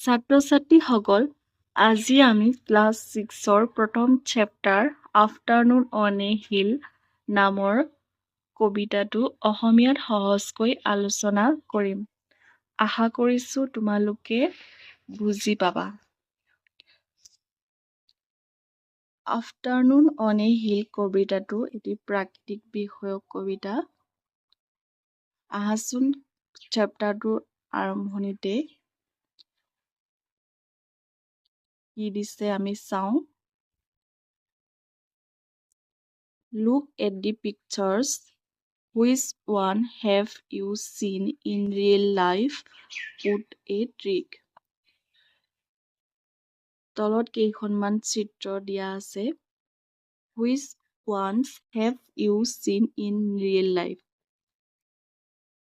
ছাত্ৰ-ছাত্ৰীসকল আজি আমি ক্লাছ ছিক্সৰ প্ৰথম chapter afternoon on a hill নামৰ কবিতাটো অসমীয়াত সহজকৈ আলোচনা কৰিম। আশা কৰিছোঁ তোমালোকে বুজি পাবা। আফটাৰনুন অন এ হিল কবিতাটো এটি প্ৰাকৃতিক বিষয়ক কবিতা। আহাচোন চেপ্টাৰটোৰ আৰম্ভণিতে। কি দিছে আমি চাওঁ। Look at the pictures which one have you seen in real life would a trick তলত কেইখনমান চিত্ৰ দিয়া আছে। Which ones have you seen in real life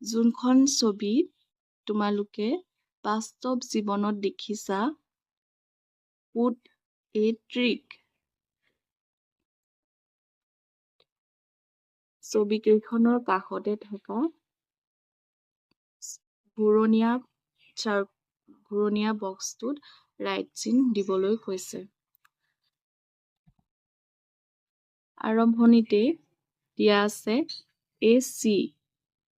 যোনখন ছবি তোমালোকে বাস্তৱ জীৱনত দেখিছা উড এ ট্ৰিক ছবিকেইখনৰ কাষতে থকা ঘূৰণীয়া ঘূৰণীয়া বক্সটোত ৰাইট চিন দিবলৈ কৈছে। আৰম্ভণিতে দিয়া আছে এ চি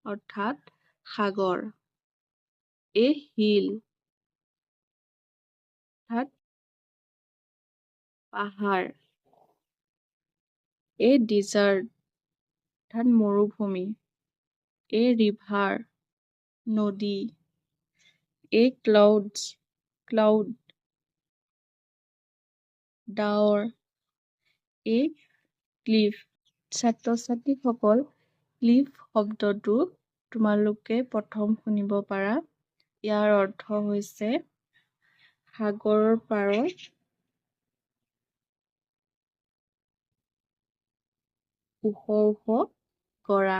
অৰ্থাৎ সাগৰ। এ হিল অৰ্থাৎ পাহাৰ। এ ডিজাৰ্ট অৰ্থাৎ মৰুভূমি। এ ৰিভাৰ নদী। A clouds cloud. Dabur a cliff. ছাত্ৰ-ছাত্ৰীসকল ক্লিফ শব্দটো তোমালোকে প্ৰথম শুনিব পাৰা। ইয়াৰ অৰ্থ হৈছে সাগৰৰ পাৰত ওখ ওখ গৰা।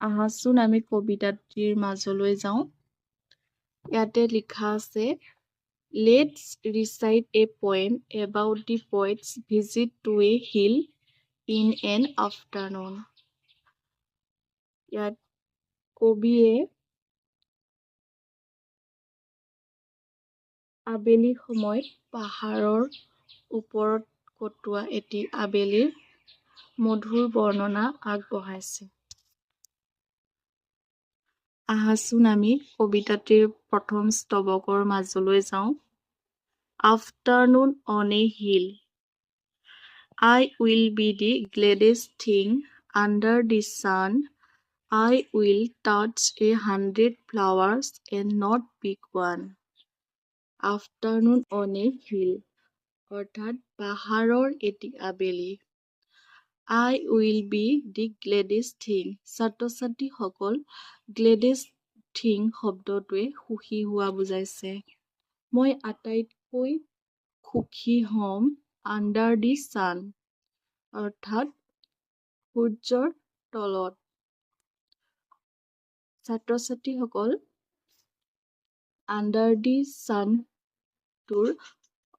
আহাচোন আমি কবিতাটিৰ মাজলৈ যাওঁ। ইয়াতে লিখা আছে let's recite a poem about the poet's visit to a hill in an afternoon ইয়াত কবিয়ে আবেলি সময়ত পাহাৰৰ ওপৰত কটোৱা এটি আবেলিৰ মধুৰ বৰ্ণনা আগবঢ়াইছে। আহাচোন আমি কবিতাটিৰ প্ৰথম স্তৱকৰ মাজলৈ যাওঁ। Afternoon on a hill I will be the gladdest thing under the sun I will touch a hundred flowers and not pick one afternoon on a hill অৰ্থাৎ পাহাৰৰ এটি আবেলি। I will be the gladdest thing ছাত্ৰ-ছাত্ৰীসকল gladdest thing শব্দটোৱে সুখী হোৱা বুজাইছে। মই আটাইতকৈ সুখী হ'ম আণ্ডাৰ দি ছান অৰ্থাৎ সূৰ্যৰ তলত। ছাত্ৰ-ছাত্ৰীসকল আণ্ডাৰ দি ছানটোৰ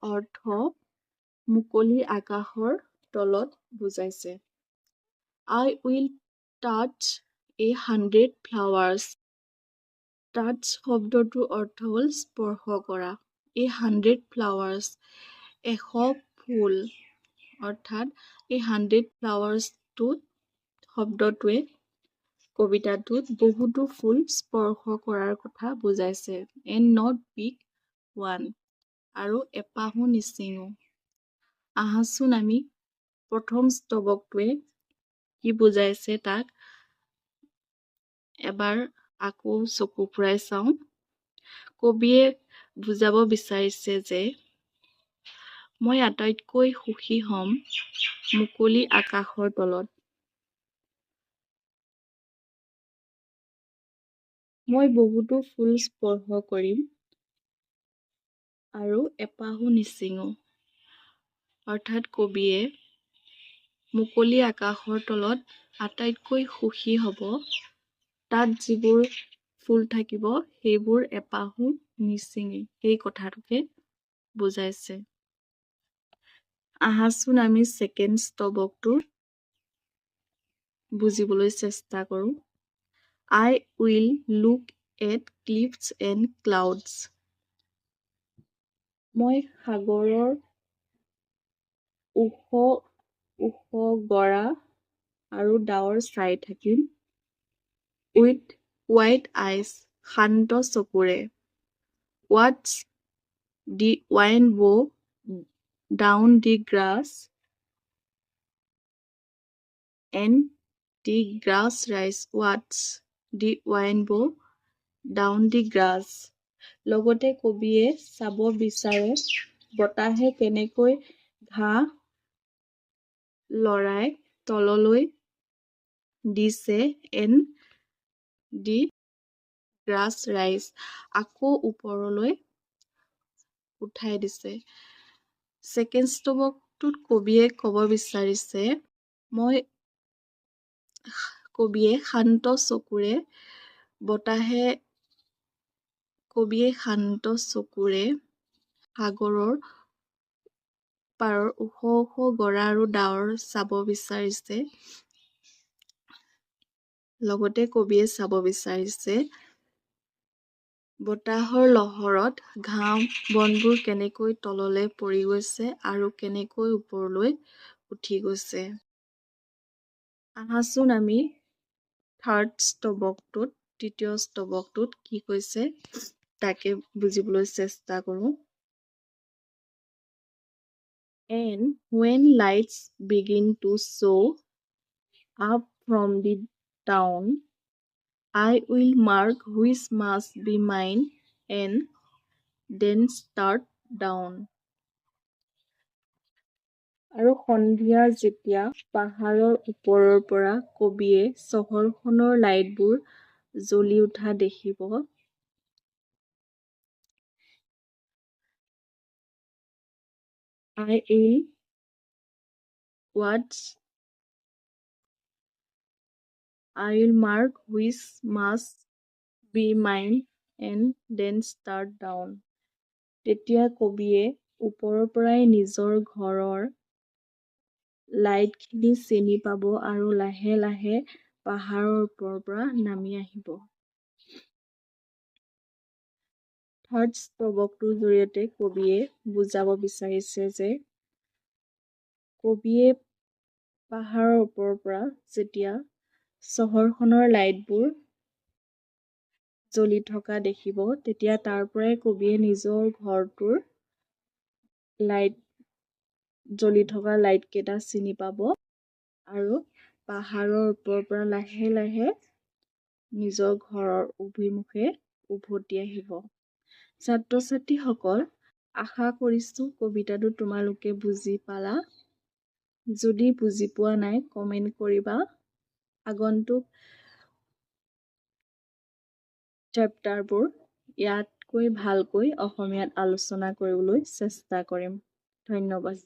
অৰ্থ মুকলি আকাশৰ তলত বুজাইছে। I will touch a hundred flowers touch শব্দটোৰ অৰ্থ হ'ল স্পৰ্শ কৰা। এ হাণ্ড্ৰেড ফ্লাৱাৰ্ছ এশ ফুল অৰ্থাৎ এই হাণ্ড্ৰেড ফ্লাৱাৰ্ছটোত শব্দটোৱে কবিতাটোত বহুতো ফুল স্পৰ্শ কৰাৰ কথা বুজাইছে এণ্ড নট পিক ওৱান আৰু এপাহো নিচিঙো আহাচোন আমি প্ৰথম স্তৱকটোৱে কি বুজাইছে তাক। এবাৰ আকৌ চকু ফুৰাই চাওঁ। কবিয়ে বুজাব বিচাৰিছে যে মই আটাইতকৈ সুখী হ'ম মুকলি আকাশৰ তলত। মই বহুতো ফুল স্পৰ্শ কৰিম আৰু এপাহো নিচিঙো অৰ্থাৎ কবিয়ে মুকলি আকাশৰ তলত আটাইতকৈ সুখী হ'ব তাত যিবোৰ ফুল থাকিব সেইবোৰ এপাহো নিচিঙে সেই কথাটোকে বুজাইছে। আহাচোন আমি ছেকেণ্ড স্তৱকটোৰ বুজিবলৈ চেষ্টা কৰোঁ। I will look at cliffs and clouds. মই সাগৰৰ ওখ ওখ গৰা আৰু ডাৱৰ চাই থাকিম। উইথ হোৱাইট আইচ শান্ত চকুৰে। ৱাটছ দি ৱাইন বো down the grass and the grass ৰাইজ ৱাটছ দি ৱাইন বো ডাউন দি গ্ৰাছ লগতে কবিয়ে চাব বিচাৰে বতাহে কেনেকৈ ঘাঁহ লৰাই তললৈ দিছে এণ্ড দি গ্ৰাছ ৰাইজ আকৌ ওপৰলৈ উঠাই দিছে। ছেকেণ্ড ষ্ট্ৰ'কটোত কবিয়ে ক'ব বিচাৰিছে মই কবিয়ে শান্ত চকুৰে বতাহে কবিয়ে শান্ত চকুৰে সাগৰৰ পাৰৰ ওখ ওখ গৰা আৰু ডাৱৰ চাব বিচাৰিছে। লগতে কবিয়ে চাব বিচাৰিছে বতাহৰ লহৰত ঘাঁহ বনবোৰ কেনেকৈ তললৈ পৰি গৈছে আৰু কেনেকৈ ওপৰলৈ উঠি গৈছে। আহাচোন আমি থাৰ্ড ষ্টবকটোত তৃতীয় ষ্টবকটোত কি কৈছে তাকে বুজিবলৈ চেষ্টা কৰোঁ। And when lights begin to show' up from the town I will mark which must be mine and then start down আৰু সন্ধিয়া যেতিয়া পাহাৰৰ ওপৰৰ পৰা কবিয়ে চহৰখনৰ লাইটবোৰ জ্বলি উঠা দেখিব I will ৱাটছ I will mark which must be mine and then start তেতিয়া কবিয়ে ওপৰৰ পৰাই নিজৰ ঘৰৰ লাইটখিনি চিনি পাব আৰু লাহে লাহে পাহাৰৰ ওপৰৰ পৰা নামি আহিব। থাৰ্ড ষ্টবকটোৰ জৰিয়তে কবিয়ে বুজাব বিচাৰিছে যে কবিয়ে পাহাৰৰ ওপৰৰ পৰা যেতিয়া চহৰখনৰ লাইটবোৰ জ্বলি থকা দেখিব। তেতিয়া তাৰ পৰাই কবিয়ে নিজৰ ঘৰটোৰ লাইট জ্বলি থকা লাইটকেইটা চিনি পাব আৰু পাহাৰৰ ওপৰৰ পৰা লাহে লাহে নিজৰ ঘৰৰ অভিমুখে উভতি আহিব। ছাত্ৰ ছাত্ৰীসকল আশা কৰিছোঁ কবিতাটো তোমালোকে বুজি পালা। যদি বুজি পোৱা নাই কমেণ্ট কৰিবা। আগন্তুক চেপ্টাৰবোৰ ইয়াতকৈ ভালকৈ অসমীয়াত আলোচনা কৰিবলৈ চেষ্টা কৰিম। ধন্যবাদ।